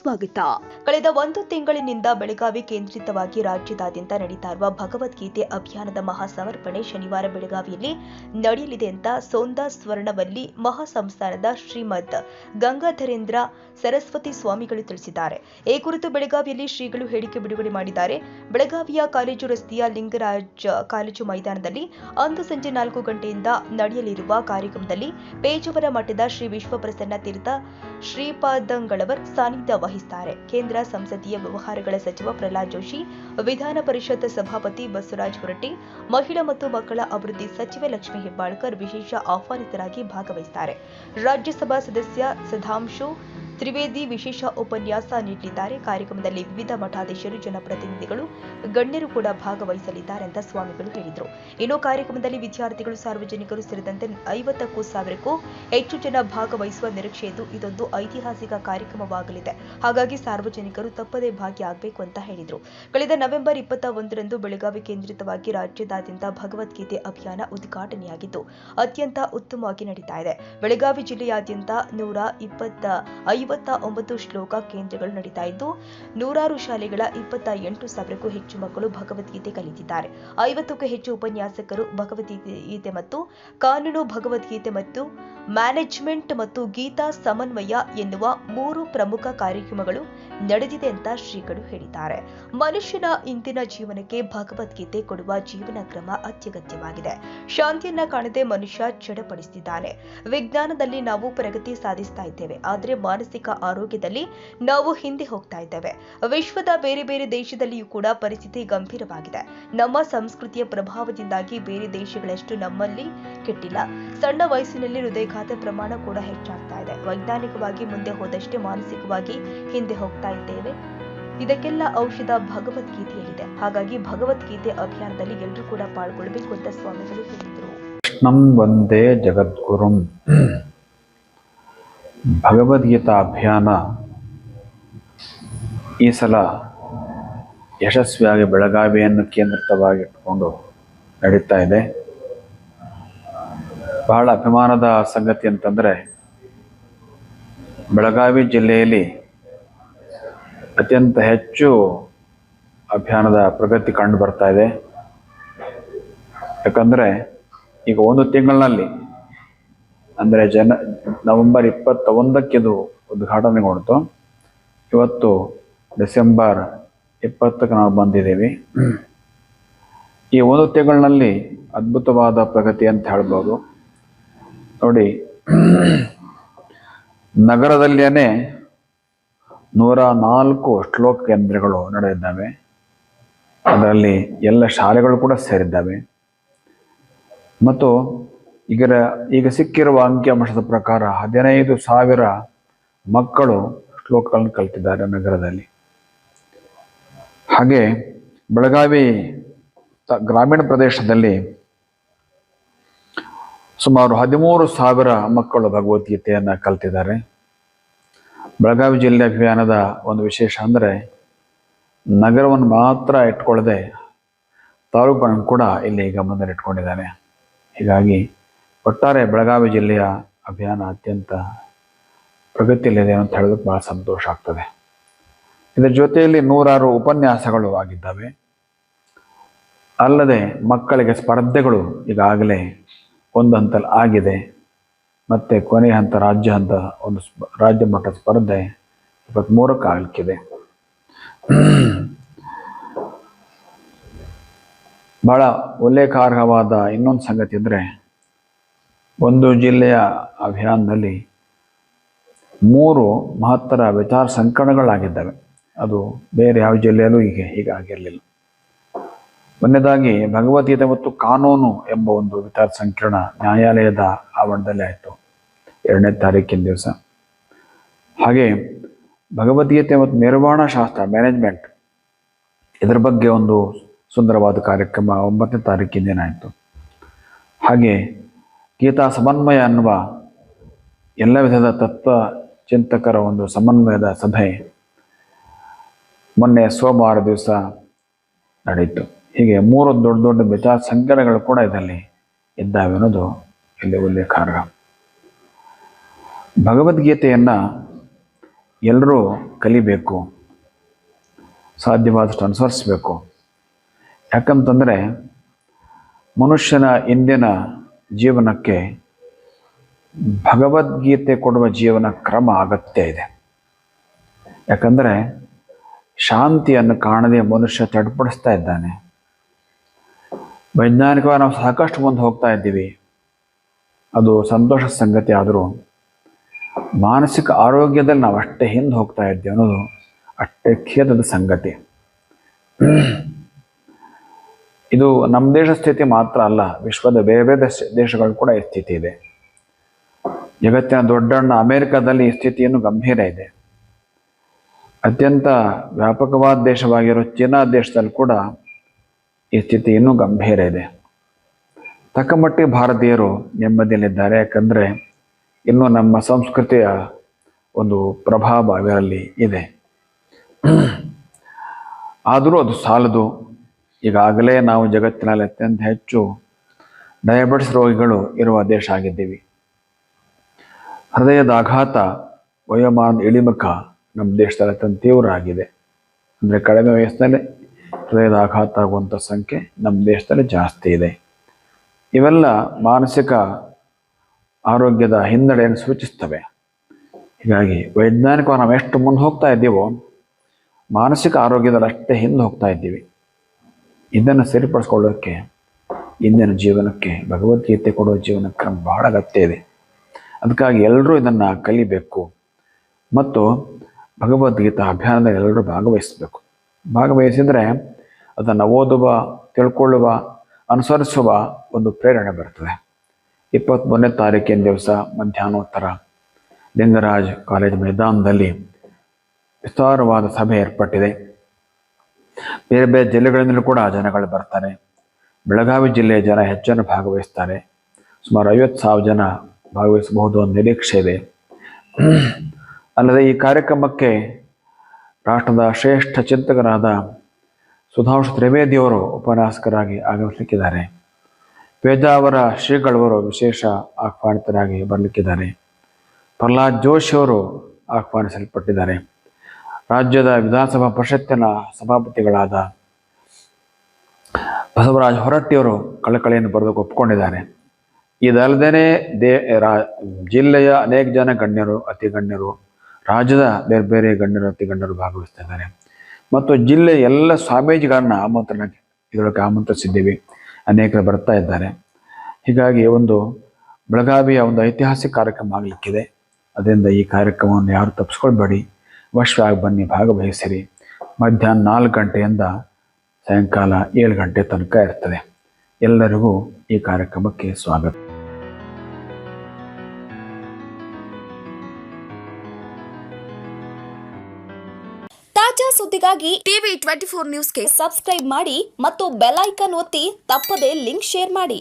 ಸ್ವಾಗತ. ಕಳೆದ ಒಂದು ತಿಂಗಳಿನಿಂದ ಬೆಳಗಾವಿ ಕೇಂದ್ರಿತವಾಗಿ ರಾಜ್ಯದಾದ್ಯಂತ ನಡೀತಾ ಇರುವ ಭಗವದ್ಗೀತೆ ಅಭಿಯಾನದ ಮಹಾಸಮರ್ಪಣೆ ಶನಿವಾರ ಬೆಳಗಾವಿಯಲ್ಲಿ ನಡೆಯಲಿದೆ ಅಂತ ಸೋಂದಾ ಸ್ವರ್ಣವಲ್ಲಿ ಮಹಾಸಂಸ್ಥಾನದ ಶ್ರೀಮದ್ ಗಂಗಾಧರೇಂದ್ರ ಸರಸ್ವತಿ ಸ್ವಾಮಿಗಳು ತಿಳಿಸಿದ್ದಾರೆ. ಈ ಕುರಿತು ಬೆಳಗಾವಿಯಲ್ಲಿ ಶ್ರೀಗಳು ಹೇಳಿಕೆ ಬಿಡುಗಡೆ ಮಾಡಿದ್ದಾರೆ. ಬೆಳಗಾವಿಯ ಕಾಲೇಜು ರಸ್ತೆಯ ಲಿಂಗರಾಜ್ ಕಾಲೇಜು ಮೈದಾನದಲ್ಲಿ ಅಂದು ಸಂಜೆ ನಾಲ್ಕು ಗಂಟೆಯಿಂದ ನಡೆಯಲಿರುವ ಕಾರ್ಯಕ್ರಮದಲ್ಲಿ ಪೇಜವರ ಮಠದ ಶ್ರೀ ವಿಶ್ವಪ್ರಸನ್ನ ತೀರ್ಥ ಶ್ರೀಪಾದಂಗಳವರ್ ಸಾನ್ನಿಧ್ಯ ವಹಿಸುತ್ತಾರೆ ಕೇಂದ್ರ ಸಂಸದೀಯ ವ್ಯವಹಾರಗಳ ಸಚಿವ ಪ್ರಹ್ಲಾದ್ ಜೋಶಿ ವಿಧಾನ ಪರಿಷತ್ ಸಭಾಪತಿ ಬಸವರಾಜ ಹೊರಟ್ಟಿ ಮಹಿಳಾ ಮತ್ತು ಮಕ್ಕಳ ಅಭಿವೃದ್ಧಿ ಸಚಿವೆ ಲಕ್ಷ್ಮೀ ಹೆಬ್ಬಾಳ್ಕರ್ ವಿಶೇಷ ಆಹ್ವಾನಿತರಾಗಿ ಭಾಗವಹಿಸುತ್ತಾರೆ ರಾಜ್ಯಸಭಾ ಸದಸ್ಯ ಸದಾಂಶು ತ್ರಿವೇದಿ ವಿಶೇಷ ಉಪನ್ಯಾಸ ನೀಡಲಿದ್ದಾರೆ. ಕಾರ್ಯಕ್ರಮದಲ್ಲಿ ವಿವಿಧ ಮಠಾಧೀಶರು, ಜನಪ್ರತಿನಿಧಿಗಳು, ಗಣ್ಯರು ಕೂಡ ಭಾಗವಹಿಸಲಿದ್ದಾರೆ ಅಂತ ಸ್ವಾಮಿಗಳು ಹೇಳಿದರು. ಇನ್ನು ಕಾರ್ಯಕ್ರಮದಲ್ಲಿ ವಿದ್ಯಾರ್ಥಿಗಳು, ಸಾರ್ವಜನಿಕರು ಸೇರಿದಂತೆ ಐವತ್ತಕ್ಕೂ ಸಾವಿರಕ್ಕೂ ಹೆಚ್ಚು ಜನ ಭಾಗವಹಿಸುವ ನಿರೀಕ್ಷೆಯಿದ್ದು, ಇದೊಂದು ಐತಿಹಾಸಿಕ ಕಾರ್ಯಕ್ರಮವಾಗಲಿದೆ. ಹಾಗಾಗಿ ಸಾರ್ವಜನಿಕರು ತಪ್ಪದೇ ಭಾಗಿಯಾಗಬೇಕು ಅಂತ ಹೇಳಿದರು. ಕಳೆದ ನವೆಂಬರ್ ಇಪ್ಪತ್ತ ಒಂದರಂದು ಬೆಳಗಾವಿ ಕೇಂದ್ರಿತವಾಗಿ ರಾಜ್ಯದಾದ್ಯಂತ ಭಗವದ್ಗೀತೆ ಅಭಿಯಾನ ಉದ್ಘಾಟನೆಯಾಗಿದ್ದು, ಅತ್ಯಂತ ಉತ್ತಮವಾಗಿ ನಡೀತಾ ಇದೆ. ಬೆಳಗಾವಿ ಜಿಲ್ಲೆಯಾದ್ಯಂತ ನೂರ ಇಪ್ಪತ್ತ ಐವತ್ತ ಒಂಬತ್ತು ಶ್ಲೋಕ ಕೇಂದ್ರಗಳು ನಡೀತಾ ಇದ್ದು, ನೂರಾರು ಶಾಲೆಗಳ ಇಪ್ಪತ್ತ ಎಂಟು ಸಾವಿರಕ್ಕೂ ಹೆಚ್ಚು ಮಕ್ಕಳು ಭಗವದ್ಗೀತೆ ಕಲಿತಿದ್ದಾರೆ. ಐವತ್ತಕ್ಕೂ ಹೆಚ್ಚು ಉಪನ್ಯಾಸಕರು ಭಗವದ್ಗೀತೆ ಮತ್ತು ಕಾನೂನು, ಭಗವದ್ಗೀತೆ ಮತ್ತು ಮ್ಯಾನೇಜ್ಮೆಂಟ್ ಮತ್ತು ಗೀತಾ ಸಮನ್ವಯ ಎನ್ನುವ ಮೂರು ಪ್ರಮುಖ ಕಾರ್ಯಕ್ರಮಗಳು ನಡೆದಿದೆ ಅಂತ ಶ್ರೀಗಳು ಹೇಳಿದ್ದಾರೆ. ಮನುಷ್ಯನ ಇಂದಿನ ಜೀವನಕ್ಕೆ ಭಗವದ್ಗೀತೆ ಕೊಡುವ ಜೀವನ ಕ್ರಮ ಅತ್ಯಗತ್ಯವಾಗಿದೆ. ಶಾಂತಿಯನ್ನ ಕಾಣದೆ ಮನುಷ್ಯ ಚಡಪಡಿಸುತ್ತಿದ್ದಾನೆ ವಿಜ್ಞಾನದಲ್ಲಿ ನಾವು ಪ್ರಗತಿ ಸಾಧಿಸ್ತಾ ಇದ್ದೇವೆ. ಆದರೆ ಮಾನಸಿಕ ಆರೋಗ್ಯದಲ್ಲಿ ನಾವು ಹಿಂದೆ ಹೋಗ್ತಾ ಇದ್ದೇವೆ. ವಿಶ್ವದ ಬೇರೆ ಬೇರೆ ದೇಶದಲ್ಲಿಯೂ ಕೂಡ ಪರಿಸ್ಥಿತಿ ಗಂಭೀರವಾಗಿದೆ. ನಮ್ಮ ಸಂಸ್ಕೃತಿಯ ಪ್ರಭಾವದಿಂದಾಗಿ ಬೇರೆ ದೇಶಗಳಷ್ಟು ನಮ್ಮಲ್ಲಿ ಕೆಟ್ಟಿಲ್ಲ. ಸಣ್ಣ ವಯಸ್ಸಿನಲ್ಲಿ ಹೃದಯಘಾತ ಪ್ರಮಾಣ ಕೂಡ ಹೆಚ್ಚಾಗ್ತಾ ಇದೆ. ವೈಜ್ಞಾನಿಕವಾಗಿ ಮುಂದೆ ಹೋದಷ್ಟೇ ಮಾನಸಿಕವಾಗಿ ಹಿಂದೆ ಹೋಗ್ತಾ ಇದ್ದೇವೆ. ಇದಕ್ಕೆಲ್ಲ ಔಷಧ ಭಗವದ್ಗೀತೆಯಲ್ಲಿದೆ. ಹಾಗಾಗಿ ಭಗವದ್ಗೀತೆ ಅಭಿಯಾನದಲ್ಲಿ ಎಲ್ಲರೂ ಕೂಡ ಪಾಲ್ಗೊಳ್ಳಬೇಕು ಅಂತ ಸ್ವಾಮಿಗಳು ಹೇಳಿದರು. ಕೃಷ್ಣಂ ವಂದೇ ಜಗದ್ಗುರುಂ. ಭಗವದ್ಗೀತಾ ಅಭಿಯಾನ ಈ ಸಲ ಯಶಸ್ವಿಯಾಗಿ ಬೆಳಗಾವಿಯನ್ನು ಕೇಂದ್ರಿತವಾಗಿಟ್ಟುಕೊಂಡು ನಡೀತಾ ಇದೆ. ಬಹಳ ಅಭಿಮಾನದ ಸಂಗತಿ ಅಂತಂದರೆ ಬೆಳಗಾವಿ ಜಿಲ್ಲೆಯಲ್ಲಿ ಅತ್ಯಂತ ಹೆಚ್ಚು ಅಭಿಯಾನದ ಪ್ರಗತಿ ಕಂಡು ಬರ್ತಾ ಇದೆ. ಯಾಕಂದರೆ ಈಗ ಒಂದು ತಿಂಗಳಿನಲ್ಲಿ ಅಂದರೆ ಜನ, ನವೆಂಬರ್ ಇಪ್ಪತ್ತ ಒಂದಕ್ಕೆ ಇದು ಉದ್ಘಾಟನೆಗೊಂಡಿತು ಇವತ್ತು ಡಿಸೆಂಬರ್ ಇಪ್ಪತ್ತಕ್ಕೆ ನಾವು ಬಂದಿದ್ದೀವಿ. ಈ ಒಂದು ತಿಂಗಳಿನಲ್ಲಿ ಅದ್ಭುತವಾದ ಪ್ರಗತಿ ಅಂತ ಹೇಳ್ಬೋದು. ನೋಡಿ ನಗರದಲ್ಲಿಯೇ ನೂರ ನಾಲ್ಕು ಶ್ಲೋಕ ಕೇಂದ್ರಗಳು ನಡೆದಿದ್ದಾವೆ. ಅದರಲ್ಲಿ ಎಲ್ಲ ಶಾಲೆಗಳು ಕೂಡ ಸೇರಿದ್ದಾವೆ. ಮತ್ತು ಈಗ ಈಗ ಸಿಕ್ಕಿರುವ ಅಂಕಿಅಂಶದ ಪ್ರಕಾರ ಹದಿನೈದು ಸಾವಿರ ಮಕ್ಕಳು ಶ್ಲೋಕಗಳನ್ನು ಕಲಿತಿದ್ದಾರೆ ನಗರದಲ್ಲಿ. ಹಾಗೆ ಬೆಳಗಾವಿ ಗ್ರಾಮೀಣ ಪ್ರದೇಶದಲ್ಲಿ ಸುಮಾರು ಹದಿಮೂರು ಸಾವಿರ ಮಕ್ಕಳು ಭಗವದ್ಗೀತೆಯನ್ನು ಕಲ್ತಿದ್ದಾರೆ. ಬೆಳಗಾವಿ ಜಿಲ್ಲೆ ಅಭಿಯಾನದ ಒಂದು ವಿಶೇಷ ಅಂದರೆ ನಗರವನ್ನು ಮಾತ್ರ ಇಟ್ಕೊಳ್ಳದೆ ತಾಲೂಕನ್ನು ಕೂಡ ಇಲ್ಲಿ ಗಮನದಲ್ಲಿ ಇಟ್ಕೊಂಡಿದ್ದಾನೆ ಹೀಗಾಗಿ ಒಟ್ಟಾರೆ ಬೆಳಗಾವಿ ಜಿಲ್ಲೆಯ ಅಭಿಯಾನ ಅತ್ಯಂತ ಪ್ರಗತಿಯಲ್ಲಿದೆ ಅಂತ ಹೇಳೋದಕ್ಕೆ ಭಾಳ ಸಂತೋಷ ಆಗ್ತದೆ. ಇದರ ಜೊತೆಯಲ್ಲಿ ನೂರಾರು ಉಪನ್ಯಾಸಗಳು ಆಗಿದ್ದಾವೆ. ಅಲ್ಲದೆ ಮಕ್ಕಳಿಗೆ ಸ್ಪರ್ಧೆಗಳು ಈಗಾಗಲೇ ಒಂದು ಹಂತಲ್ಲಿ ಆಗಿದೆ. ಮತ್ತು ಕೊನೆಯ ಹಂತ, ರಾಜ್ಯ ಹಂತ, ಒಂದು ರಾಜ್ಯ ಮಟ್ಟದ ಸ್ಪರ್ಧೆ ಇಪ್ಪತ್ತ್ಮೂರಕ್ಕೆ ಆಗಲಿಕ್ಕಿದೆ. ಭಾಳ ಉಲ್ಲೇಖಾರ್ಹವಾದ ಇನ್ನೊಂದು ಸಂಗತಿ ಅಂದರೆ ಒಂದು ಜಿಲ್ಲೆಯ ಅಭಿಯಾನದಲ್ಲಿ ಮೂರು ಮಹತ್ತರ ವಿಚಾರ ಸಂಕಲನಗಳಾಗಿದ್ದಾವೆ ಅದು ಬೇರೆ ಯಾವ ಜಿಲ್ಲೆಯಲ್ಲೂ ಹೀಗೆ ಹೀಗಾಗಿರಲಿಲ್ಲ ಮೊನ್ನೆದಾಗಿ ಭಗವದ್ಗೀತೆ ಮತ್ತು ಕಾನೂನು ಎಂಬ ಒಂದು ವಿಚಾರ ಸಂಕಿರಣ ನ್ಯಾಯಾಲಯದ ಆವರಣದಲ್ಲಿ ಆಯಿತು. ಎರಡನೇ ತಾರೀಕಿನ ದಿವಸ. ಹಾಗೆ ಭಗವದ್ಗೀತೆ ಮತ್ತು ನಿರ್ವಹಣಾ ಶಾಸ್ತ್ರ, ಮ್ಯಾನೇಜ್ಮೆಂಟ್ ಇದರ ಬಗ್ಗೆ ಒಂದು ಸುಂದರವಾದ ಕಾರ್ಯಕ್ರಮ ಒಂಬತ್ತನೇ ತಾರೀಕಿನ ದಿನ ಆಯಿತು. ಹಾಗೆ ಗೀತಾ ಸಮನ್ವಯ ಅನ್ನುವ ಎಲ್ಲ ವಿಧದ ತತ್ವ ಚಿಂತಕರ ಒಂದು ಸಮನ್ವಯದ ಸಭೆ ಮೊನ್ನೆ ಸೋಮವಾರ ದಿವಸ ನಡೆಯಿತು. ಹೀಗೆ ಮೂರು ದೊಡ್ಡ ದೊಡ್ಡ ವಿಚಾರ ಸಂಕಿರಣಗಳು ಕೂಡ ಇದರಲ್ಲಿ ಇದ್ದಾವೆ ಅನ್ನೋದು ಇಲ್ಲಿ ಉಲ್ಲೇಖಾರ್ಹ ಭಗವದ್ಗೀತೆಯನ್ನು ಎಲ್ಲರೂ ಕಲಿಬೇಕು, ಸಾಧ್ಯವಾದಷ್ಟು ಅನುಸರಿಸಬೇಕು. ಯಾಕಂತಂದರೆ ಮನುಷ್ಯನ ಇಂದಿನ ಜೀವನಕ್ಕೆ ಭಗವದ್ಗೀತೆ ಕೊಡುವ ಜೀವನ ಕ್ರಮ ಅಗತ್ಯ ಇದೆ. ಯಾಕಂದರೆ ಶಾಂತಿಯನ್ನು ಕಾಣದೆ ಮನುಷ್ಯ ತಡ್ಪಡಿಸ್ತಾ ಇದ್ದಾನೆ. ವೈಜ್ಞಾನಿಕವಾಗಿ ನಾವು ಸಾಕಷ್ಟು ಮುಂದೆ ಹೋಗ್ತಾ ಇದ್ದೀವಿ. ಅದು ಸಂತೋಷ ಸಂಗತಿ ಆದರೂ ಮಾನಸಿಕ ಆರೋಗ್ಯದಲ್ಲಿ ನಾವು ಅಷ್ಟೇ ಹಿಂದೆ ಹೋಗ್ತಾ ಇದ್ದೀವಿ ಅನ್ನೋದು ಅಷ್ಟೇ ಖೇದದ ಸಂಗತಿ. ಇದು ನಮ್ಮ ದೇಶ ಸ್ಥಿತಿ ಮಾತ್ರ ಅಲ್ಲ, ವಿಶ್ವದ ಬೇರೆ ಬೇರೆ ದೇಶ ದೇಶಗಳು ಕೂಡ ಈ ಸ್ಥಿತಿ ಇದೆ. ಜಗತ್ತಿನ ದೊಡ್ಡಣ್ಣ ಅಮೇರಿಕಾದಲ್ಲಿ ಈ ಸ್ಥಿತಿಯನ್ನು ಗಂಭೀರ ಇದೆ. ಅತ್ಯಂತ ವ್ಯಾಪಕವಾದ ದೇಶವಾಗಿರೋ ಚೀನಾ ದೇಶದಲ್ಲಿ ಕೂಡ ಈ ಸ್ಥಿತಿ ಇನ್ನೂ ಗಂಭೀರ ಇದೆ. ತಕ್ಕಮಟ್ಟಿಗೆ ಭಾರತೀಯರು ನೆಮ್ಮದಿಯಲ್ಲಿದ್ದಾರೆ, ಯಾಕಂದರೆ ಇನ್ನೂ ನಮ್ಮ ಸಂಸ್ಕೃತಿಯ ಒಂದು ಪ್ರಭಾವ ಇವರಲ್ಲಿ ಇದೆ. ಆದರೂ ಅದು ಸಾಲದು. ಈಗಾಗಲೇ ನಾವು ಜಗತ್ತಿನಲ್ಲಿ ಅತ್ಯಂತ ಹೆಚ್ಚು ಡಯಾಬಿಟಿಸ್ ರೋಗಿಗಳು ಇರುವ ದೇಶ ಆಗಿದ್ದೀವಿ. ಹೃದಯದ ಆಘಾತ, ವಯೋಮಾನ ಇಳಿಮುಖ ನಮ್ಮ ದೇಶದಲ್ಲಿ ಅತ್ಯಂತ ತೀವ್ರ ಆಗಿದೆ. ಅಂದರೆ ಕಡಿಮೆ ವಯಸ್ಸಿನಲ್ಲಿ ಹೃದಯದ ಆಘಾತ ಆಗುವಂಥ ಸಂಖ್ಯೆ ನಮ್ಮ ದೇಶದಲ್ಲಿ ಜಾಸ್ತಿ ಇದೆ. ಇವೆಲ್ಲ ಮಾನಸಿಕ ಆರೋಗ್ಯದ ಹಿನ್ನಡೆಯನ್ನು ಸೂಚಿಸ್ತವೆ. ಹೀಗಾಗಿ ವೈಜ್ಞಾನಿಕವಾಗಿ ನಾವು ಎಷ್ಟು ಮುಂದೆ ಹೋಗ್ತಾ ಇದ್ದೀವೋ ಮಾನಸಿಕ ಆರೋಗ್ಯದಲ್ಲಿ ಅಷ್ಟೇ ಹಿಂದೆ ಹೋಗ್ತಾ ಇದ್ದೀವಿ. ಇದನ್ನು ಸರಿಪಡಿಸ್ಕೊಳ್ಳೋಕ್ಕೆ ಇಂದಿನ ಜೀವನಕ್ಕೆ, ಭಗವದ್ಗೀತೆ ಕೊಡುವ ಜೀವನಕ್ಕೆ ಬಹಳ ಅಗತ್ಯ ಇದೆ. ಅದಕ್ಕಾಗಿ ಎಲ್ಲರೂ ಇದನ್ನು ಕಲಿಬೇಕು. ಮತ್ತು ಭಗವದ್ಗೀತಾ ಅಭಿಯಾನದಲ್ಲಿ ಎಲ್ಲರೂ ಭಾಗವಹಿಸಬೇಕು. ಭಾಗವಹಿಸಿದರೆ ಅದನ್ನು ಓದುವ, ತಿಳ್ಕೊಳ್ಳುವ, ಅನುಸರಿಸುವ ಒಂದು ಪ್ರೇರಣೆ ಬರ್ತದೆ. ಇಪ್ಪತ್ತ್ಮೂರನೇ ತಾರೀಕಿನ ದಿವಸ ಮಧ್ಯಾಹ್ನೋತ್ತರ ಲಿಂಗರಾಜ್ ಕಾಲೇಜ್ ಮೈದಾನದಲ್ಲಿ ವಿಸ್ತಾರವಾದ ಸಭೆ ಏರ್ಪಟ್ಟಿದೆ. ಬೇರೆ ಬೇರೆ ಜಿಲ್ಲೆಗಳಿಂದಲೂ ಕೂಡ ಜನಗಳು ಬರ್ತಾರೆ. ಬೆಳಗಾವಿ ಜಿಲ್ಲೆಯ ಜನ ಹೆಚ್ಚನ್ನು ಭಾಗವಹಿಸ್ತಾರೆ. ಸುಮಾರು ಐವತ್ತು ಸಾವಿರ ಜನ ಭಾಗವಹಿಸಬಹುದು ಅನ್ನೋ ನಿರೀಕ್ಷೆ ಇದೆ. ಅಲ್ಲದೆ ಈ ಕಾರ್ಯಕ್ರಮಕ್ಕೆ ರಾಷ್ಟ್ರದ ಶ್ರೇಷ್ಠ ಚಿಂತಕರಾದ ಸುಧಾಂಶು ತ್ರಿವೇದಿಯವರು ಉಪನ್ಯಾಸಕರಾಗಿ ಆಗಮಿಸಲಿಕ್ಕಿದ್ದಾರೆ. ಪೇಜಾವರ ಶ್ರೀಗಳವರು ವಿಶೇಷ ಆಹ್ವಾನಿತರಾಗಿ ಬರಲಿಕ್ಕಿದ್ದಾರೆ. ಪ್ರಹ್ಲಾದ್ ಜೋಶಿಯವರು ಆಹ್ವಾನಿಸಲ್ಪಟ್ಟಿದ್ದಾರೆ. ರಾಜ್ಯದ ವಿಧಾನಸಭಾ ಪರಿಷತ್ತಿನ ಸಭಾಪತಿಗಳಾದ ಬಸವರಾಜ ಹೊರಟ್ಟಿಯವರು ಕಳಕಳಿಯನ್ನು ಬರೆದು ಒಪ್ಪಿಕೊಂಡಿದ್ದಾರೆ ಇದಲ್ಲದೇ ದೇ, ರಾ, ಜಿಲ್ಲೆಯ ಅನೇಕ ಜನ ಗಣ್ಯರು, ಅತಿ ಗಣ್ಯರು, ರಾಜ್ಯದ ಬೇರೆ ಬೇರೆ ಗಣ್ಯರು, ಅತಿ ಗಣ್ಯರು ಭಾಗವಹಿಸ್ತಾ ಇದ್ದಾರೆ ಮತ್ತು ಜಿಲ್ಲೆಯ ಎಲ್ಲ ಸ್ವಾಮೀಜಿಗಳನ್ನ ಆಮಂತ್ರಣ, ಇದರೊಳಗೆ ಆಮಂತ್ರಿಸಿದ್ದೀವಿ. ಅನೇಕರು ಬರ್ತಾ ಇದ್ದಾರೆ. ಹೀಗಾಗಿ ಒಂದು ಬೆಳಗಾವಿಯ ಒಂದು ಐತಿಹಾಸಿಕ ಕಾರ್ಯಕ್ರಮ ಆಗಲಿಕ್ಕಿದೆ. ಅದರಿಂದ ಈ ಕಾರ್ಯಕ್ರಮವನ್ನು ಯಾರು ತಪ್ಪಿಸ್ಕೊಳ್ಬೇಡಿ ಅವಶ್ಯವಾಗಿ ಬನ್ನಿ, ಭಾಗವಹಿಸಿರಿ. ಮಧ್ಯಾಹ್ನ ನಾಲ್ಕು ಗಂಟೆಯಿಂದ ಸಾಯಂಕಾಲ ಏಳು ಗಂಟೆ ತನಕ ಇರ್ತದೆ. ಎಲ್ಲರಿಗೂ ಈ ಕಾರ್ಯಕ್ರಮಕ್ಕೆ ಸ್ವಾಗತ. ತಾಜಾ ಸುದ್ದಿಗಾಗಿ ಟಿವಿ ಟ್ವೆಂಟಿ ಫೋರ್ ನ್ಯೂಸ್ಗೆ ಸಬ್ಸ್ಕ್ರೈಬ್ ಮಾಡಿ ಮತ್ತು ಬೆಲ್ ಐಕನ್ ಒತ್ತಿ ತಪ್ಪದೇ ಲಿಂಕ್ ಶೇರ್ ಮಾಡಿ.